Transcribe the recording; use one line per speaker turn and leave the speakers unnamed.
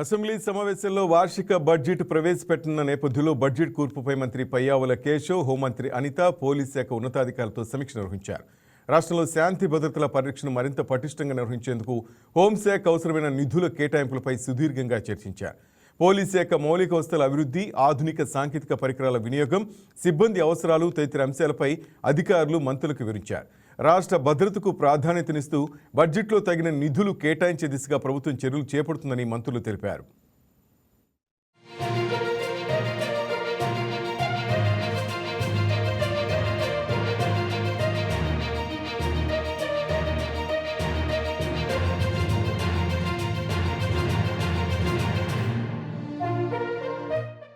Assembly సమావేశంలో వార్షిక budget ప్రవేశపెట్టనున్న నేపథ్యంలో బడ్జెట్ కూర్పుపై మంత్రి పయ్యావుల కేశవ్ హోంమంత్రి అనిత పోలీస్ శాఖ ఉన్నతాధికారులతో సమీక్ష నిర్వహించారు. రాష్ట్రంలో శాంతి భద్రతల పరిరక్షణ మరింత పటిష్టంగా నిర్వహించేందుకు హోంశాఖ అవసరమైన నిధుల కేటాయింపులపై సుదీర్ఘంగా చర్చించారు. పోలీస్ శాఖ మౌలిక వసతుల అభివృద్ధి ఆధునిక సాంకేతిక పరికరాల వినియోగం సిబ్బంది అవసరాలు తదితర అంశాలపై అధికారులు మంత్రులకు వివరించారు. రాష్ట్ర భద్రతకు ప్రాధాన్యతనిస్తూ బడ్జెట్లో తగిన నిధులు కేటాయించే దిశగా ప్రభుత్వం చర్యలు చేపడుతుందని మంత్రులు తెలిపారు.